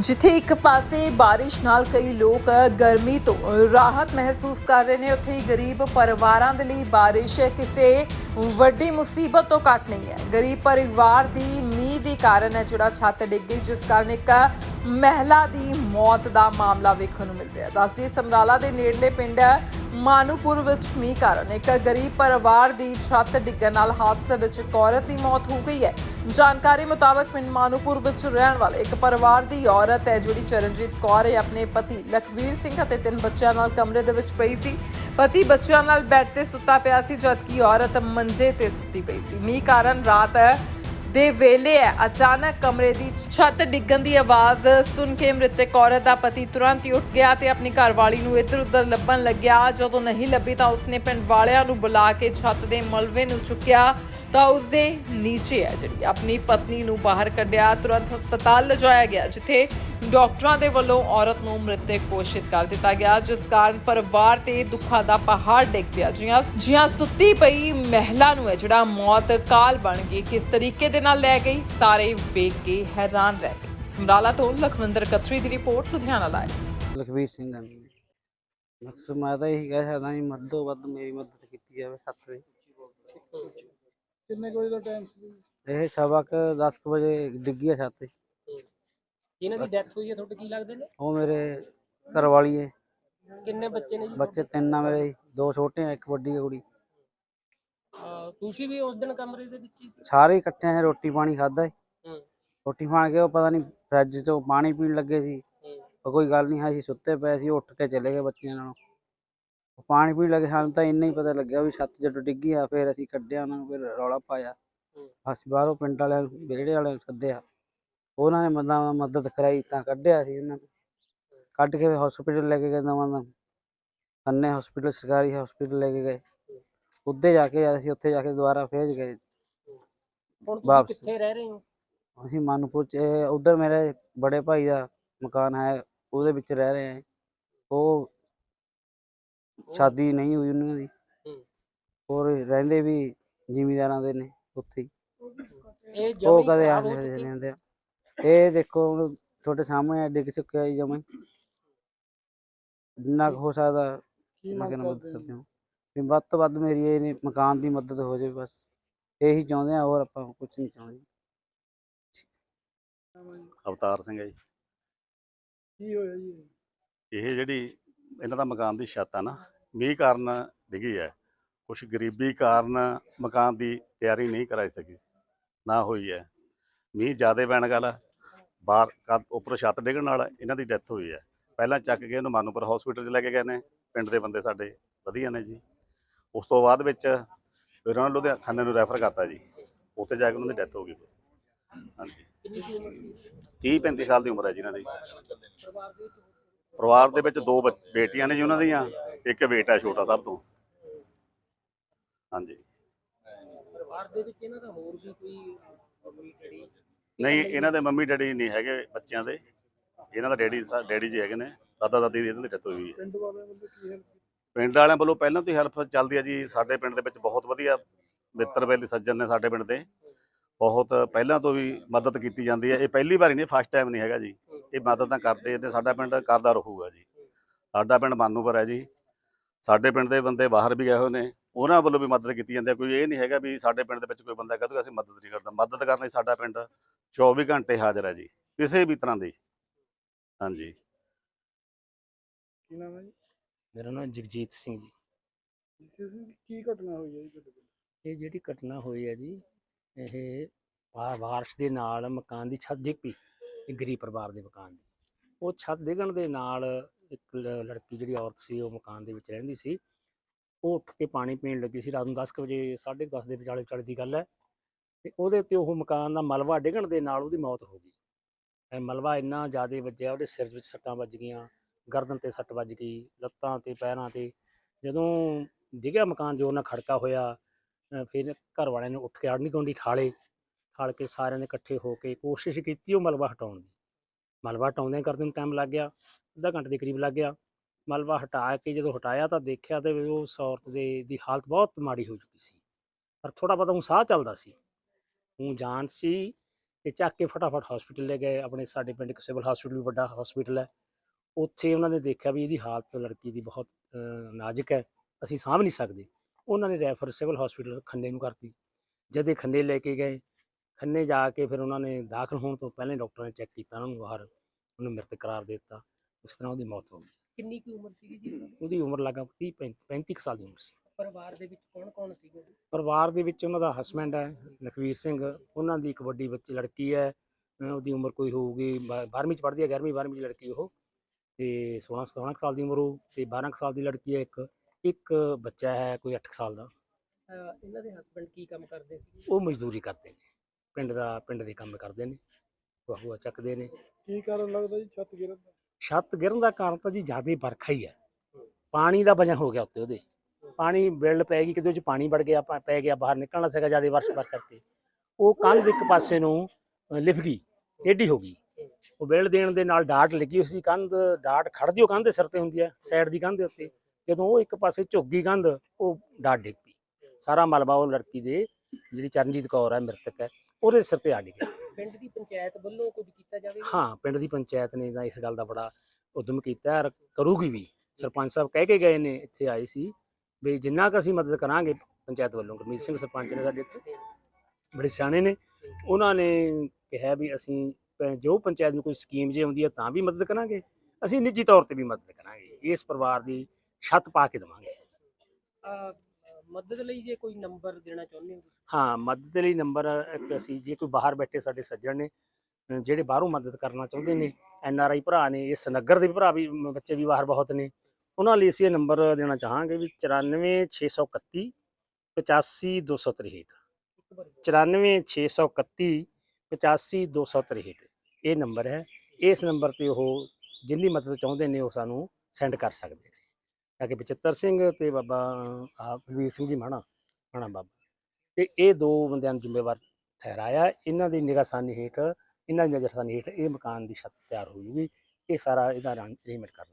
ਜਿੱਥੇ ਇੱਕ ਪਾਸੇ ਬਾਰਿਸ਼ ਨਾਲ ਕਈ ਲੋਕ ਗਰਮੀ ਤੋਂ ਰਾਹਤ ਮਹਿਸੂਸ ਕਰ ਰਹੇ ਨੇ। ਉੱਥੇ ਹੀ ਗਰੀਬ ਪਰਿਵਾਰਾਂ ਦੇ ਲਈ ਬਾਰਿਸ਼ ਕਿਸੇ ਵੱਡੀ ਮੁਸੀਬਤ ਤੋਂ ਘੱਟ ਨਹੀਂ ਹੈ। ਗਰੀਬ ਪਰਿਵਾਰ ਦੀ ਦੇ ਕਾਰਨ ਹੈ, ਜਿਹੜਾ ਛੱਤ ਡਿੱਗ ਗਈ, ਜਿਸ ਕਾਰਨ ਇੱਕ ਮਹਿਲਾ ਦੀ ਮੌਤ ਦਾ ਮਾਮਲਾ ਵੇਖਣ ਨੂੰ ਮਿਲ ਰਿਹਾ ਦੱਸਦੀ ਸਮਰਾਲਾ ਦੇ ਨੇੜਲੇ ਪਿੰਡ ਮਾਨੂਪੁਰ ਵਿੱਚ ਮੀਂਹ ਕਾਰਨ ਇੱਕ ਗਰੀਬ ਪਰਿਵਾਰ ਦੀ ਛੱਤ ਡਿੱਗਣ ਨਾਲ ਹਾਦਸੇ ਵਿੱਚ ਇੱਕ ਔਰਤ ਦੀ ਮੌਤ ਹੋ ਗਈ ਹੈ। ਜਾਣਕਾਰੀ ਮੁਤਾਬਕ ਪਿੰਡ ਮਾਨੂਪੁਰ ਵਿੱਚ ਰਹਿਣ ਵਾਲੇ ਇੱਕ ਪਰਿਵਾਰ ਦੀ ਔਰਤ ਹੈ, ਜਿਹੜੀ ਚਰਨਜੀਤ ਕੌਰ ਹੈ। ਆਪਣੇ ਪਤੀ ਲਖਵੀਰ ਸਿੰਘ ਅਤੇ ਤਿੰਨ ਬੱਚਿਆਂ ਨਾਲ ਕਮਰੇ ਦੇ ਵਿੱਚ ਪਈ ਸੀ। ਪਤੀ ਬੱਚਿਆਂ ਨਾਲ ਬੈੱਡ ਤੇ ਸੁੱਤਾ ਪਿਆ ਸੀ, ਜਦਕਿ ਔਰਤ ਮੰਜੇ ਤੇ ਸੁੱਤੀ ਪਈ ਸੀ। ਮੀਂਹ ਕਾਰਨ ਰਾਤ ਦੇ ਵੇਲੇ ਹੈ। ਅਚਾਨਕ ਕਮਰੇ ਦੀ ਛੱਤ ਡਿੱਗਣ ਦੀ ਆਵਾਜ਼ ਸੁਣ ਕੇ ਮ੍ਰਿਤਕ ਔਰਤ ਦਾ ਪਤੀ ਤੁਰੰਤ ਹੀ ਉੱਠ ਗਿਆ ਤੇ ਆਪਣੀ ਘਰਵਾਲੀ ਨੂੰ ਇੱਧਰ ਉੱਧਰ ਲੱਭਣ ਲੱਗਿਆ। ਜਦੋਂ ਨਹੀਂ ਲੱਭੀ ਤਾਂ ਉਸਨੇ ਪਿੰਡ ਵਾਲਿਆਂ ਨੂੰ ਬੁਲਾ ਕੇ ਛੱਤ ਦੇ ਮਲਵੇ ਨੂੰ ਚੁੱਕਿਆ। ਤਾਂ ਉਸਦੇ ਨੀਚੇ ਹੈ ਜਿਹੜੀ। ਆਪਣੀ ਪਤਨੀ ਨੂੰ ਬਾਹਰ ਕੱਢਿਆ, ਤੁਰੰਤ ਹਸਪਤਾਲ ਲਿਜਾਇਆ ਗਿਆ, ਜਿੱਥੇ ਡਾਕਟਰਾਂ ਦੇ ਵੱਲੋਂ ਔਰਤ ਨੂੰ ਮ੍ਰਿਤਕ ਘੋਸ਼ਿਤ ਕਰ ਦਿੱਤਾ ਗਿਆ, ਜਿਸ ਕਾਰਨ ਪਰਿਵਾਰ ਤੇ ਦੁੱਖਾਂ ਦਾ ਪਹਾੜ ਡਿੱਗ ਪਿਆ। ਜੀਆਂ ਜੀਆਂ ਸੁੱਤੀ ਪਈ ਮਹਿਲਾ ਨੂੰ ਹੈ ਜਿਹੜਾ ਮੌਤ ਕਾਲ ਬਣ ਗਈ, ਕਿਸ ਤਰੀਕੇ ਦੇ ਨਾਲ ਲੈ ਗਈ, ਸਾਰੇ ਵੇਖ ਕੇ ਹੈਰਾਨ ਰਹਿ ਗਏ। ਸਮਰਾਲਾ ਤੋਂ ਲਖਵਿੰਦਰ ਕਤਰੀ ਦੀ ਰਿਪੋਰਟ, ਲੁਧਿਆਣਾ ਲਾਈਵ। ਲਖਵੀਰ ਸਿੰਘ ਆ ਜੀ ਮੈਂ ਤਾਂ ਇਹੀ ਕਹਿ ਸਕਦਾ ਜੀ ਮੱਦੋ ਵੱਧ ਮੇਰੀ ਮਦਦ ਕੀਤੀ ਜਾਵੇ ਛੱਤ ਦੀ। ਕਿੰਨੇ ਕੁ ਵਜੇ ਦਾ ਟਾਈਮ ਸੀ? ਇਹ ਸਵਾ ਕੁ 10 ਕੁ ਵਜੇ ਡਿੱਗੀ ਆ ਛੱਤ ਇਹਨਾਂ ਦੀ ਡੈਥ ਹੋਈ ਹੈ ਤੁਹਾਡੇ ਕੀ ਲੱਗਦੇ ਨੇ? ਉਹ ਮੇਰੇ ਘਰ ਵਾਲੀ ਹੈ ਕਿੰਨੇ ਬੱਚੇ ਨੇ ਜੀ? ਬੱਚੇ ਤਿੰਨ ਆ ਮੇਰੇ ਜੀ, ਦੋ ਛੋਟੇ ਆ ਇੱਕ ਵੱਡੀ ਆ ਕੁੜੀ। ਅਹ ਤੁਸੀਂ ਵੀ ਉਸ ਦਿਨ ਕਮਰੇ ਦੇ ਵਿੱਚ ਹੀ ਸੀ? ਸਾਰੇ ਇਕੱਠੇ ਆ ਰੋਟੀ ਪਾਣੀ ਖਾਦਾ ਹੂੰ। ਰੋਟੀ ਖਾਣ ਕੇ ਉਹ ਪਤਾ ਨਹੀਂ ਫਰਿੱਜ ਚੋਂ ਪਾਣੀ ਪੀਣ ਲੱਗੇ ਸੀ। ਹੂੰ। ਉਹ ਕੋਈ ਗੱਲ ਨਹੀਂ ਅਸੀਂ ਸੁੱਤੇ ਪਏ ਸੀ ਉੱਠ ਕੇ ਚਲੇ ਗਏ ਬੱਚਿਆਂ ਨਾਲੋਂ। ਪਾਣੀ ਪੀਣ ਲੱਗੇ ਸਾਨੂੰ ਤਾਂ ਇੰਨਾ ਹੀ ਪਤਾ ਲੱਗਿਆ ਵੀ ਛੱਤ ਜਦੋਂ ਡਿੱਗੀ ਆ ਫਿਰ ਅਸੀਂ ਕੱਢਿਆ ਉਹਨਾਂ ਨੂੰ ਫਿਰ ਰੌਲਾ ਪਾਇਆ। ਅਸੀਂ ਬਾਹਰੋਂ ਪਿੰਡ ਵਾਲਿਆਂ ਨੂੰ ਵਿਹੜੇ ਵਾਲਿਆਂ ਨੂੰ ਸੱਦਿਆ। ਉਹਨਾਂ ਨੇ ਮਦਦ ਮਦਦ ਕਰਾਈ ਤਾਂ ਕੱਢਿਆ ਸੀ ਉਹਨਾਂ ਨੂੰ। ਕੱਢ ਕੇ ਹਸਪੀਟਲ ਲੈ ਕੇ ਗਏ ਨਵਾਂ ਦਾ ਅੰਨੇ ਹਸਪੀਟਲ ਸਰਕਾਰੀ ਹਸਪੀਟਲ ਲੈ ਕੇ ਗਏ। ਉੱਧੇ ਜਾ ਕੇ ਅਸੀਂ ਉੱਥੇ ਜਾ ਕੇ ਦੁਬਾਰਾ ਫੇਰ ਗਏ। ਹੁਣ ਤੁਸੀਂ ਵਾਪਸ। ਕਿੱਥੇ ਰਹਿ ਰਹੇ ਹੋ? ਅਸੀਂ ਮਾਨੂਪੁਰ ਚ ਉਧਰ ਮੇਰੇ ਬੜੇ ਭਾਈ ਦਾ ਮਕਾਨ ਹੈ ਉਹਦੇ ਵਿੱਚ ਰਹਿ ਰਹੇ ਹਾਂ। ਉਹ ਸ਼ਾਦੀ ਨਹੀਂ ਹੋਈ ਉਹਨਾਂ ਦੀ। ਹੂੰ। ਹੋਰ ਰਹਿੰਦੇ ਵੀ ਜ਼ਿਮੀਦਾਰਾਂ ਦੇ ਨੇ ਉੱਥੇ ਹੀ। ਇਹ ਉਹ ਕਦੇ ਆਉਂਦੇ ਚੁੱਕੀ। ਰਹਿੰਦੇ ਆ। ਇਹ ਦੇਖੋ ਹੁਣ ਤੁਹਾਡੇ ਸਾਹਮਣੇ ਡਿੱਗ ਚੁੱਕਿਆ ਜੀ ਜਮਾਂ। ਜਿੰਨਾ ਕੁ ਹੋ ਸਕਦਾ ਕੀ ਮੈਂ ਕਹਿੰਦਾ ਮਦਦ ਕਰਦੇ ਕਰਦੇ ਹਾਂ? ਵੀ ਵੱਧ ਤੋਂ ਵੱਧ ਮੇਰੀ ਇਹ ਨੀ- ਮਕਾਨ ਦੀ ਮਦਦ ਹੋ ਜਾਵੇ ਬਸ। ਇਹੀ ਚਾਹੁੰਦੇ ਆ ਹੋਰ ਆਪਾਂ ਕੁਝ ਨਹੀਂ ਚਾਹੁੰਦੇ। ਅਵਤਾਰ ਸਿੰਘ ਹੈ ਜੀ। ਕੀ ਹੋਇਆ ਜੀ? ਇਹ ਜਿਹੜੀ ਇਹਨਾਂ ਦਾ ਮਕਾਨ ਦੀ ਛੱਤ ਆ ਨਾ ਮੀਂਹ ਕਾਰਨ ਡਿੱਗੀ ਹੈ। ਕੁਛ ਗਰੀਬੀ ਕਾਰਨ ਮਕਾਨ ਦੀ ਤਿਆਰੀ ਨਹੀਂ ਕਰਾਈ ਸਕੀ, ਨਾ ਹੋਈ ਹੈ। ਮੀਂਹ ਜ਼ਿਆਦਾ ਪੈਣ ਕਾਰਨ ਬਾਹਰ ਕਦ ਉੱਪਰ ਛੱਤ ਡਿੱਗਣ ਨਾਲ ਇਹਨਾਂ ਦੀ ਡੈਥ ਹੋਈ ਹੈ। ਪਹਿਲਾਂ ਚੱਕ ਕੇ ਇਹਨੂੰ ਮਾਨੂਪੁਰ ਹਸਪੀਟਲ 'ਚ ਲੈ ਕੇ ਗਏ ਨੇ। ਪਿੰਡ ਦੇ ਬੰਦੇ ਸਾਡੇ ਵਧੀਆ ਨੇ ਜੀ। ਉਸ ਤੋਂ ਬਾਅਦ ਵਿੱਚ ਫਿਰ ਉਹਨਾਂ ਨੂੰ ਲੁਧਿਆਣੇ ਨੂੰ ਰੈਫਰ ਕਰਤਾ ਜੀ। ਉੱਥੇ ਜਾ ਕੇ ਉਹਨਾਂ ਦੀ ਡੈਥ ਹੋ ਗਈ। ਹਾਂਜੀ। 30 35 ਸਾਲ ਦੀ ਉਮਰ ਹੈ ਜੀ ਇਹਨਾਂ ਦੀ। ਪਰਿਵਾਰ ਦੇ ਵਿੱਚ ਦੋ ਬੱਚ- ਬੇਟੀਆਂ ਨੇ ਜੀ ਉਹਨਾਂ ਦੀਆਂ। ਇੱਕ ਬੇਟਾ ਛੋਟਾ ਸਭ ਤੋਂ। ਹਾਂਜੀ। ਪਰਿਵਾਰ ਦੇ ਵਿੱਚ ਇਹਨਾਂ ਦਾ ਹੋਰ ਵੀ ਕੋਈ ਮੰਮੀ ਡੈਡੀ? ਨਹੀਂ ਇਹਨਾਂ ਦੇ ਮੰਮੀ ਡੈਡੀ ਨਹੀਂ ਹੈਗੇ ਬੱਚਿਆਂ ਦੇ। ਇਹਨਾਂ ਦਾ ਡੈਡੀ ਸਾ- ਡੈਡੀ ਜੀ ਹੈਗੇ ਨੇ। ਦਾਦਾ ਦਾਦੀ ਦੀ ਇਹਨਾਂ ਦੀ ਡੈਥ ਹੋਈ ਹੈ। ਪਿੰਡ ਵਾਲਿਆਂ ਵੱਲੋਂ ਕੀ ਹੈਲਪ ਪਿੰਡ ਵਾਲਿਆਂ ਵੱਲੋਂ ਪਹਿਲਾਂ ਤੋਂ ਹੀ ਹੈਲਪ ਚੱਲਦੀ ਹੈ ਜੀ। ਸਾਡੇ ਪਿੰਡ ਦੇ ਵਿੱਚ ਬਹੁਤ ਵਧੀਆ ਮਿੱਤਰ ਬੇਲੀ ਸੱਜਣ ਨੇ ਸਾਡੇ ਪਿੰਡ ਦੇ। ਬਹੁਤ ਪਹਿਲਾਂ ਤੋਂ ਵੀ ਮਦਦ ਕੀਤੀ ਜਾਂਦੀ ਹੈ ਇਹ ਪਹਿਲੀ ਵਾਰੀ ਨਹੀਂ ਫਸਟ ਟਾਈਮ ਨਹੀਂ ਹੈਗਾ ਜੀ। ਇਹ ਮਦਦ ਤਾਂ ਕਰਦੇ ਤੇ ਸਾਡਾ ਪਿੰਡ ਕਰਦਾ ਰਹੂਗਾ ਜੀ। ਸਾਡਾ ਪਿੰਡ ਮਾਨੂਪੁਰ ਹੈ ਜੀ। ਸਾਡੇ ਪਿੰਡ ਦੇ ਬੰਦੇ ਬਾਹਰ ਵੀ ਗਏ ਹੋਏ ਨੇ ਉਹਨਾਂ ਵੱਲੋਂ ਵੀ ਮਦਦ ਕੀਤੀ ਜਾਂਦੀ ਹੈ। ਕੋਈ ਇਹ ਨਹੀਂ ਹੈਗਾ ਵੀ ਸਾਡੇ ਪਿੰਡ ਦੇ ਵਿੱਚ ਕੋਈ ਬੰਦਾ ਕਹਦੂਗਾ ਅਸੀਂ ਮਦਦ ਨਹੀਂ ਕਰਦਾ। ਮਦਦ ਕਰਨ ਲਈ ਸਾਡਾ ਪਿੰਡ 24 ਘੰਟੇ ਹਾਜ਼ਰ ਹੈ ਜੀ ਕਿਸੇ ਵੀ ਤਰ੍ਹਾਂ ਦੀ। ਹਾਂਜੀ। ਕੀ ਨਾਮ ਹੈ ਜੀ? ਮੇਰਾ ਨਾਮ ਜਗਜੀਤ ਸਿੰਘ ਜੀ। ਜਿਸੇ ਸਿੰਘ ਕੀ ਘਟਨਾ ਹੋਈ ਹੈ ਜੀ ਤੁਹਾਡੇ ਕੋਲ? ਇਹ ਜਿਹੜੀ ਘਟਨਾ ਹੋਈ ਹੈ ਜੀ ਇਹ ਬਾ- ਬਾਰਿਸ਼ ਦੇ ਨਾਲ ਮਕਾਨ ਦੀ ਛੱਤ ਡਿੱਗ ਪਈ ਇੱਕ ਗਰੀਬ ਪਰਿਵਾਰ ਦੇ ਮਕਾਨ ਦੀ। ਉਹ ਛੱਤ ਡਿੱਗਣ ਦੇ ਨਾਲ ਇੱਕ ਲ- ਲੜਕੀ ਜਿਹੜੀ ਔਰਤ ਸੀ, ਉਹ ਮਕਾਨ ਦੇ ਵਿੱਚ ਰਹਿੰਦੀ ਸੀ। ਉਹ ਉੱਠ ਕੇ ਪਾਣੀ ਪੀਣ ਲੱਗੀ ਸੀ ਰਾਤ ਨੂੰ 10 ਕੁ ਵਜੇ 10:30 ਦੇ ਵਿਚਾਲੇ ਵਿਚਾਲੇ ਦੀ ਗੱਲ ਹੈ। ਤੇ ਉਹਦੇ ਤੇ ਉਹ ਮਕਾਨ ਦਾ ਮਲਬਾ ਡਿੱਗਣ ਦੇ ਨਾਲ ਉਹਦੀ ਮੌਤ ਹੋ ਗਈ। ਇਹ ਮਲਬਾ ਇੰਨਾ ਜ਼ਿਆਦਾ ਵੱਜਿਆ, ਉਹਦੇ ਸਿਰ ਵਿੱਚ ਸੱਟਾਂ ਵੱਜ ਗਈਆਂ, ਗਰਦਨ ਤੇ ਸੱਟ ਵੱਜ ਗਈ, ਲੱਤਾਂ ਤੇ, ਪੈਰਾਂ ਤੇ। ਜਦੋਂ ਡਿੱਗਿਆ ਮਕਾਨ, ਜੋ ਨਾਲ ਖੜਕਾ ਹੋਇਆ ਫਿਰ ਘਰ ਵਾਲਿਆਂ ਨੇ ਉੱਠ ਕੇ ਆੜਨੀ ਗੁਆਂਢੀ ਠਾਲੇ, ਠਾਲ ਕੇ ਸਾਰਿਆਂ ਨੇ ਇਕੱਠੇ ਹੋ ਕੇ ਕੋਸ਼ਿਸ਼ ਕੀਤੀ ਉਹ ਮਲਬਾ ਹਟਾਉਣ ਦੀ। ਮਲਬਾ ਹਟਾਉਂਦਿਆਂ ਕਰਦੇ ਨੂੰ ਟਾਈਮ ਲੱਗ ਗਿਆ ਅੱਧਾ ਘੰਟੇ ਦੇ ਕਰੀਬ ਲੱਗ ਗਿਆ। ਮਲਬਾ ਹਟਾ ਕੇ ਜਦੋਂ ਹਟਾਇਆ ਤਾਂ ਦੇਖਿਆ ਤੇ ਵੀ ਉਸ ਔਰਤ ਦੇ ਦੀ ਹਾਲਤ ਬਹੁਤ ਮਾੜੀ ਹੋ ਚੁੱਕੀ ਸੀ। ਪਰ ਥੋੜਾ ਬਹੁਤਾ ਹੁਣ ਸਾਹ ਚੱਲਦਾ ਸੀ। ਉਹ ਜਾਨ ਸੀ ਤੇ ਚੱਕ ਕੇ ਫਟਾਫਟ ਹਸਪੀਟਲ ਲੈ ਗਏ। ਆਪਣੇ ਸਾਡੇ ਪਿੰਡ ਇੱਕ ਸਿਵਲ ਹਸਪੀਟਲ ਵੀ ਵੱਡਾ ਹਸਪੀਟਲ ਹੈ। ਉੱਥੇ ਉਹਨਾਂ ਨੇ ਦੇਖਿਆ ਵੀ ਇਹਦੀ ਹਾਲਤ ਲੜਕੀ ਦੀ ਬਹੁਤ ਅਹ, ਨਾਜ਼ੁਕ ਹੈ। ਅਸੀਂ ਸਾਂਭ ਨਹੀਂ ਸਕਦੇ। ਉਹਨਾਂ ਨੇ ਰੈਫਰ ਸਿਵਲ ਹਸਪੀਟਲ ਖੰਨੇ ਨੂੰ ਕਰਤੀ। ਜਦ ਇਹ ਖੰਨੇ ਲੈ ਕੇ ਗਏ ਖੰਨੇ ਜਾ ਕੇ ਫਿਰ ਉਹਨਾਂ ਨੇ ਦਾਖਲ ਹੋਣ ਤੋਂ ਪਹਿਲਾਂ ਡਾਕਟਰਾਂ ਨੇ ਚੈੱਕ ਕੀਤਾ ਉਹਨਾਂ ਨੂੰ ਬਾਹਰ ਉਹਨੂੰ ਮ੍ਰਿਤਕ ਕਰਾਰ ਦੇ ਦਿੱਤਾ ਉਸ ਤਰ੍ਹਾਂ ਉਹਦੀ ਮੌਤ ਹੋ ਗਈ। ਕਿੰਨੀ ਕੁ ਉਮਰ ਸੀਗੀ ਜੀ ਉਹਨਾਂ ਦੀ? ਉਹਦੀ ਉਮਰ ਲਗਾ 30 35 ਕੁ ਸਾਲ ਦੀ ਉਮਰ ਸੀ। ਪਰਿਵਾਰ ਦੇ ਵਿੱਚ ਕੌਣ ਕੌਣ ਸੀਗੇ ਜੀ? ਪਰਿਵਾਰ ਦੇ ਵਿੱਚ ਉਹਨਾਂ ਦਾ ਹਸਬੈਂਡ ਹੈ ਲਖਵੀਰ ਸਿੰਘ। ਉਹਨਾਂ ਦੀ ਇੱਕ ਵੱਡੀ ਬੱਚੀ ਲੜਕੀ ਹੈ ਅਹ ਉਹਦੀ ਉਮਰ ਕੋਈ ਹੋਊਗੀ 12ਵੀਂ ਚ ਪੜ੍ਹਦੀ ਹੈ 11ਵੀਂ 12ਵੀਂ ਚ ਲੜਕੀ ਉਹ। ਤੇ 16 17 ਕੁ ਸਾਲ ਦੀ ਉਮਰ ਉਹ ਤੇ 12 ਕੁ ਸਾਲ ਦੀ ਲੜਕੀ ਹੈ ਇੱਕ ਇੱਕ ਬੱਚਾ ਹੈ ਕੋਈ 8 ਸਾਲ ਦਾ। ਅਹ ਇਹਨਾਂ ਦੇ ਹਸਬੰਡ ਕੀ ਕੰਮ ਕਰਦੇ ਸੀ? ਉਹ ਮਜ਼ਦੂਰੀ ਕਰਦੇ ਨੇ। ਪਿੰਡ ਦਾ ਪਿੰਡ ਦੇ ਕੰਮ ਕਰਦੇ ਨੇ ਬਹੂਆ ਚੱਕਦੇ ਨੇ। ਕੀ ਕਾਰਨ ਲੱਗਦਾ ਜੀ ਛੱਤ ਗਿਰਨ ਦਾ? ਛੱਤ ਗਿਰਨ ਦਾ ਕਾਰਨ ਤਾਂ ਜੀ ਜ਼ਿਆਦਾ ਵਰਖਾ ਹੀ ਹੈ। ਪਾਣੀ ਦਾ ਵਜਨ ਹੋ ਗਿਆ ਉੱਤੇ ਉਹਦੇ। ਪਾਣੀ ਬਿਲਡ ਪੈ ਗਈ ਕਿਤੇ ਉਹ ਚ ਪਾਣੀ ਵੜ ਗਿਆ ਪਾ- ਗਿਆ ਬਾਹਰ ਨਿਕਲਣਾ ਸੀਗਾ ਜ਼ਿਆਦਾ ਵਰਸ਼ ਵਰ ਕਰਕੇ। ਉਹ ਕੰਧ ਇੱਕ ਪਾਸੇ ਨੂੰ ਲਿਫ ਗਈ ਟੇਢੀ ਹੋ ਗਈ। ਉਹ ਬਿਲਡ ਦੇਣ ਦੇ ਨਾਲ ਡਾਟ ਲੱਗੀ ਹੋਈ ਸੀ ਕੰਧ ਡਾਟ ਖੜਦੀ ਉਹ ਕੰਧ ਦੇ ਸਿਰ ਤੇ ਹੁੰਦੀ ਹੈ ਸਾਈਡ ਦੀ ਕੰਧ ਦੇ ਉੱਤੇ। ਜਦੋਂ ਉਹ ਇੱਕ ਪਾਸੇ ਝੁੱਕ ਗਈ ਕੰਧ ਉਹ ਡਾਟ ਡਿੱਗ ਪਈ। ਸਾਰਾ ਮਲਬਾ ਉਹ ਲੜਕੀ ਦੇ ਜਿਹੜੀ ਚਰਨਜੀਤ ਕੌਰ ਹੈ ਮ੍ਰਿਤਕ ਹੈ। ਉਹਦੇ ਸਿਰ ਤੇ ਆ ਡਿੱਗਿਆ ਪਿੰਡ ਦੀ ਪੰਚਾਇਤ ਵੱਲੋਂ ਕੁਝ ਕੀਤਾ ਜਾਵੇ ਹਾਂ ਪਿੰਡ ਦੀ ਪੰਚਾਇਤ ਨੇ ਤਾਂ ਇਸ ਗੱਲ ਦਾ ਬੜਾ ਉਦਮ ਕੀਤਾ ਹੈ ਔਰ ਕਰੂਗੀ ਵੀ। ਸਰਪੰਚ ਸਾਹਿਬ ਕਹਿ ਕੇ ਗਏ ਨੇ ਇੱਥੇ ਆਏ ਸੀ ਵੀ ਜਿੰਨਾ ਕੁ ਅਸੀਂ ਮਦਦ ਕਰਾਂਗੇ ਪੰਚਾਇਤ ਵੱਲੋਂ। ਗੁਰਮੀਤ ਸਿੰਘ ਸਰਪੰਚ ਨੇ ਸਾਡੇ ਇੱਥੇ ਬੜੇ ਸਿਆਣੇ ਨੇ। ਉਹਨਾਂ ਨੇ ਕਿਹਾ ਵੀ ਅਸੀਂ ਜੋ ਪੰਚਾਇਤ ਨੂੰ ਕੋਈ ਸਕੀਮ ਜੇ ਆਉਂਦੀ ਹੈ ਤਾਂ ਵੀ ਮਦਦ ਕਰਾਂਗੇ। ਅਸੀਂ ਨਿੱਜੀ ਤੌਰ ਤੇ ਵੀ ਮਦਦ ਕਰਾਂਗੇ। ਇਸ ਪਰਿਵਾਰ ਦੀ ਛੱਤ ਪਾ ਕੇ ਦੇਵਾਂਗੇ। ਮਦਦ ਲਈ ਜੇ ਕੋਈ ਨੰਬਰ ਦੇਣਾ ਚਾਹੁੰਦੇ ਹੋ ਹਾਂ ਮਦਦ ਲਈ ਨੰਬਰ ਇੱਕ ਅਸੀਂ ਜੇ ਕੋਈ ਬਾਹਰ ਬੈਠੇ ਸਾਡੇ ਸੱਜਣ ਨੇ ਜਿਹੜੇ ਬਾਹਰੋਂ ਮਦਦ ਕਰਨਾ ਚਾਹੁੰਦੇ ਨੇ ਐਨ ਆਰ ਆਈ ਭਰਾ ਨੇ ਇਸ ਨਗਰ ਦੇ ਭਰਾ ਵੀ ਬੱਚੇ ਵੀ ਬਾਹਰ ਬਹੁਤ ਨੇ ਉਹਨਾਂ ਲਈ ਅਸੀਂ ਇਹ ਨੰਬਰ ਦੇਣਾ ਚਾਹਾਂਗੇ ਵੀ 94631 85263 ਇੱਕ ਵਾਰੀ 94631 85263 ਇਹ ਨੰਬਰ ਹੈ ਇਸ ਨੰਬਰ ਤੇ ਉਹ ਜਿੰਨੀ ਮਦਦ ਚਾਹੁੰਦੇ ਨੇ ਉਹ ਸਾਨੂੰ ਸੈਂਡ ਕਰ ਸਕਦੇ ਨੇ। ਆ ਕੇ ਬਚਿੱਤਰ ਸਿੰਘ ਤੇ ਬਾਬਾ ਆਹ ਬਲਵੀਰ ਸਿੰਘ ਜੀ ਮਾਣਾ ਮਾਣਾ ਬਾਬਾ। ਤੇ ਇਹ ਦੋ ਬੰਦਿਆਂ ਨੂੰ ਜ਼ਿੰਮੇਵਾਰ ਠਹਿਰਾਇਆ। ਇਹਨਾਂ ਦੀ ਨਿਗਾਹਸਾਨੀ ਹੇਠ, ਇਹਨਾਂ ਦੀ ਨਜ਼ਰਸਾਨੀ ਹੇਠ ਇਹ ਮਕਾਨ ਦੀ ਛੱਤ ਤਿਆਰ ਹੋ ਜੂਗੀ ਇਹ ਸਾਰਾ ਇਹਦਾ ਅਰੇਂਜਮੈਂਟ ਕਰ